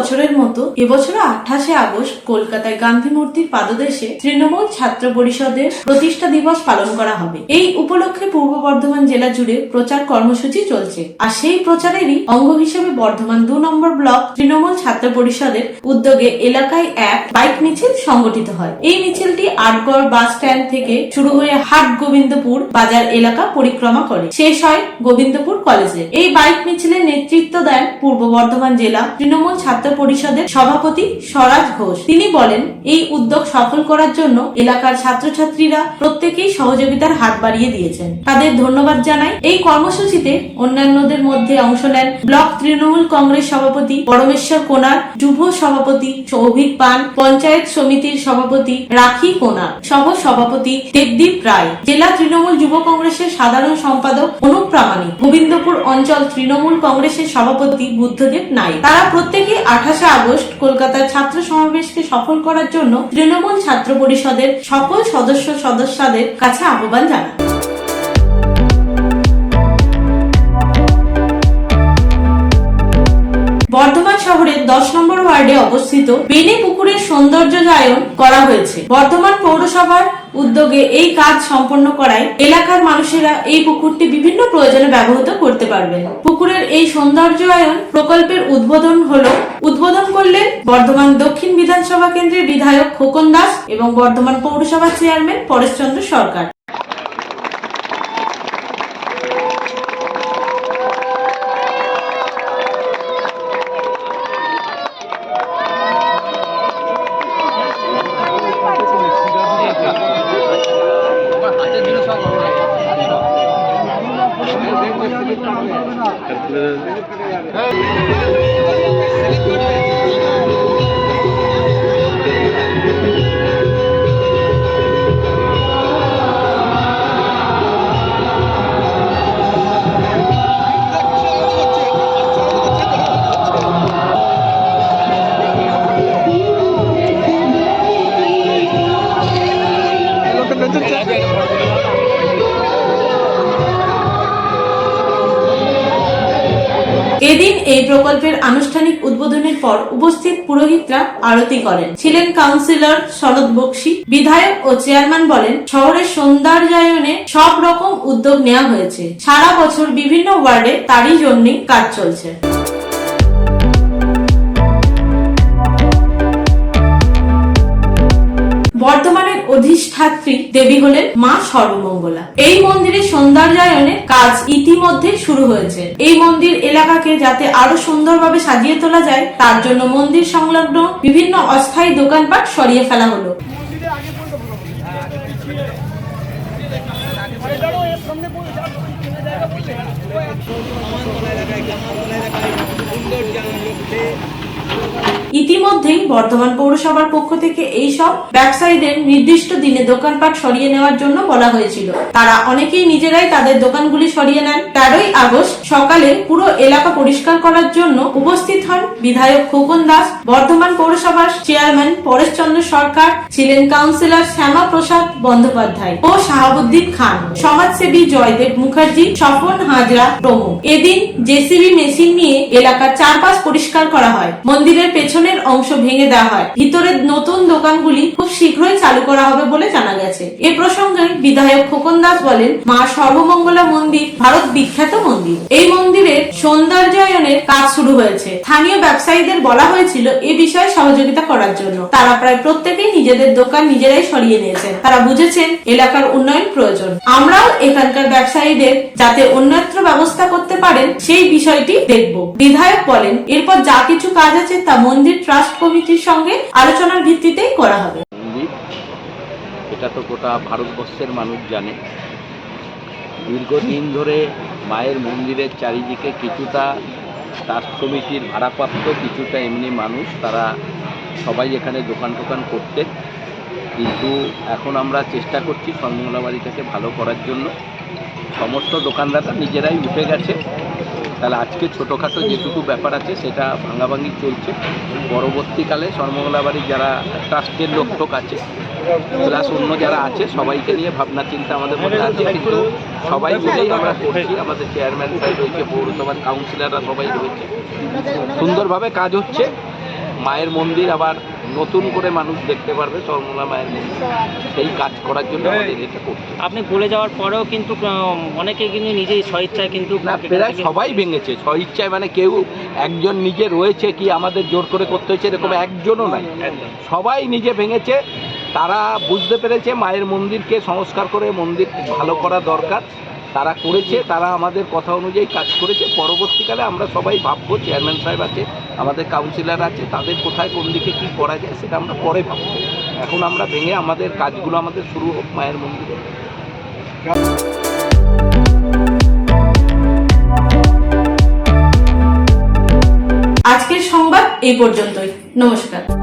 প্রতি বছরের মতো এবছরও আঠাশে আগস্ট কলকাতায় গান্ধী মূর্তির পাদদেশে তৃণমূল ছাত্র পরিষদের প্রতিষ্ঠা দিবস পালন করা হবে। এই উপলক্ষে পূর্ব বর্ধমান জেলা জুড়ে প্রচার কর্মসূচি চলছে। আর সেই প্রচারেরই অঙ্গ হিসেবে বর্ধমান দু নম্বর ব্লক তৃণমূল ছাত্র পরিষদের উদ্যোগে এলাকায় এক বাইক মিছিল সংগঠিত হয়। এই মিছিলটি আটগড় বাস স্ট্যান্ড থেকে শুরু হয়ে হাট গোবিন্দপুর বাজার এলাকা পরিক্রমা করে। শেষ হয় গোবিন্দপুর কলেজে। এই বাইক মিছিলের নেতৃত্ব দেন পূর্ব বর্ধমান জেলা তৃণমূল ছাত্র পরিষদের সভাপতি স্বরাজ ঘোষ। তিনি বলেন, এই উদ্যোগ সফল করার জন্য এলাকার ছাত্রছাত্রীরা প্রত্যেকেই সহযোগিতার হাত বাড়িয়ে দিয়েছেন। তাদের ধন্যবাদ জানাই এই কর্মসূচিতে অন্যান্যদের মধ্যে অংশ নেন ব্লক তৃণমূল কংগ্রেস সভাপতি পরমেশ্বর কোনার, যুব সভাপতি সৌভিক পান, পঞ্চায়েত সমিতির সভাপতি রাখি কোনার সহ সভাপতি দেবদীপ রায়। জেলা তৃণমূল যুব কংগ্রেসের সাধারণ সম্পাদক অনুপ প্রামাণিক। গোবিন্দপুর অঞ্চল তৃণমূল কংগ্রেসের সভাপতি বুদ্ধদেব নাইক। তারা প্রত্যেকে আঠাশে আগস্ট কলকাতার ছাত্র সমাবেশকে সফল করার জন্য তৃণমূল ছাত্র পরিষদের সকল সদস্য সদস্যদের কাছে আহ্বান জানান। বর্ধমান শহরের দশ নম্বর ওয়ার্ডে অবস্থিত বেনে পুকুরের সৌন্দর্যায়ন করা হয়েছে। বর্ধমান পৌরসভার উদ্যোগে এই কাজ সম্পন্ন করায় এলাকার মানুষেরা এই পুকুরটি বিভিন্ন প্রয়োজনে ব্যবহৃত করতে পারবেন পুকুরের এই সৌন্দর্যায়ন প্রকল্পের উদ্বোধন হল। উদ্বোধন করলেন বর্ধমান দক্ষিণ বিধানসভা কেন্দ্রের বিধায়ক খোকন দাস এবং বর্ধমান পৌরসভার চেয়ারম্যান পরেশচন্দ্র সরকার। கருத்து এদিন এই প্রকল্পের আনুষ্ঠানিক উদ্বোধনের পর উপস্থিত পুরোহিতরা আরতি করেন। ছিলেন কাউন্সিলর শরৎ বক্সি, বিধায়ক ও চেয়ারম্যান বলেন, শহরের সৌন্দর্যায়নে সব রকম উদ্যোগ নেওয়া হয়েছে। সারা বছর বিভিন্ন ওয়ার্ডে তারই জন্যই কাজ চলছে। বর্তমানের অধিষ্ঠাত্রী দেবী হলেন মা সর্বমঙ্গলা। এই মন্দিরের সৌন্দর্যায়নের কাজ ইতিমধ্যে শুরু হয়েছে। এই মন্দির এলাকাকে যাতে আরও সুন্দরভাবে সাজিয়ে তোলা যায়, তার জন্য মন্দির সংলগ্ন বিভিন্ন অস্থায়ী দোকানপাট সরিয়ে ফেলা হলো। ইতিমধ্যেই বর্ধমান পৌরসভার পক্ষ থেকে এই সব ব্যবসায়ীদের নির্দিষ্ট দিনে দোকানপাট সরিয়ে নেওয়ার জন্য বলা হয়েছিল। তারা অনেকেই নিজেরাই তাদের দোকানগুলি সরিয়ে নেন। তেরোই আগস্ট সকালে পুরো এলাকা পরিষ্কার করার জন্য উপস্থিত হন বিধায়ক খোকন দাস, বর্ধমান পৌরসভার চেয়ারম্যান পরেশচন্দ্র সরকার, ছিলেন কাউন্সিলর শ্যামা প্রসাদ বন্দ্যোপাধ্যায় ও শাহাবুদ্দিন খান। সমাজসেবী জয়দেব মুখার্জি, স্বপন হাজরা প্রমুখ। এদিন জেসিবি মেশিন নিয়ে এলাকার চারপাশ পরিষ্কার করা হয়। মন্দিরের পেছনের অংশ ভেঙে দেওয়া হয়। ভিতরের নতুন দোকানগুলি খুব শীঘ্রই চালু করা হবে বলে জানা গেছে। এ প্রসঙ্গে বিধায়ক খোকন দাস বলেন, মা সর্বমঙ্গলা মন্দির ভারত বিখ্যাত মন্দির। এই মন্দিরের সৌন্দর্যায়নের কাজ শুরু হয়েছে। স্থানীয় ব্যবসায়ীদের বলা হয়েছিল এ বিষয়ে সহযোগিতা করার জন্য। তারা প্রায় প্রত্যেকেই নিজেদের দোকান নিজেরাই সরিয়ে নিয়েছেন। তারা বুঝেছেন এলাকার উন্নয়ন প্রয়োজন। আমরাও এখানকার ব্যবসায়ীদের যাতে অন্যত্র ব্যবস্থা করতে পারেন, সেই বিষয়টি দেখব। বিধায়ক বলেন, এরপর যা কিছু কাজ আছে তা মন্দির ট্রাস্ট কমিটির সঙ্গে আলোচনার ভিত্তিতেই করা হবে। এটা তো গোটা ভারতবর্ষের মানুষ জানে। দীর্ঘদিন ধরে মায়ের মন্দিরের চারিদিকে কিছুটা ট্রাস্ট কমিটির ভাড়াপ্রাপ্ত কিছুটা এমনি মানুষ তারা সবাই এখানে দোকান টোকান করতেন। কিন্তু এখন আমরা চেষ্টা করছি সন্মঙ্গলা বাড়িটাকে ভালো করার জন্য। সমস্ত দোকানদাররা নিজেরাই উঠে গেছে। তাহলে আজকে ছোটোখাটো যেটুকু ব্যাপার আছে, সেটা ভাঙাভাঙি চলছে। পরবর্তীকালে সর্বমঙ্গলা বাড়ির যারা ট্রাস্টের লোক টোক আছে, প্লাস অন্য যারা আছে, সবাইকে নিয়ে ভাবনা চিন্তা আমাদের মধ্যে আছে। কিন্তু সবাই মিলেই আমরা করছি। আমাদের চেয়ারম্যান সাহেব রয়েছে, পৌরসভার কাউন্সিলররা সবাই রয়েছে। সুন্দরভাবে কাজ হচ্ছে। মায়ের মন্দির আবার নতুন করে মানুষ দেখতে পারবে সরমোলা মায়ের মন্দির। সেই কাজ করার জন্য আমাদের এটা করছে আপনি বলে যাওয়ার পরেও কিন্তু আহ, অনেকে কিন্তু নিজেই স্বইচ্ছায় কিন্তু না প্রায় সবাই ভেঙেছে। স্বইচ্ছায় মানে কেউ একজন নিজে রয়েছে কি আমাদের জোর করে করতে হয়েছে এরকম একজনও নাই। সবাই নিজে ভেঙেছে। তারা বুঝতে পেরেছে মায়ের মন্দিরকে সংস্কার করে মন্দির ভালো করা দরকার। তারা করেছে, তারা আমাদের কথা অনুযায়ী কাজ করেছে। পরবর্তীকালে আমরা সবাই ভাববো, চেয়ারম্যান সাহেব আছে, আমাদের কাউন্সিলর আছে, তাদের কোথায়, কোন দিকে কী করা যায় সেটা আমরা পরে ভাববো। এখন আমরা ভেঙে আমাদের কাজগুলো আমাদের শুরু হোক মায়ের মন্দিরে। আজকের সংবাদ এই পর্যন্তই। নমস্কার।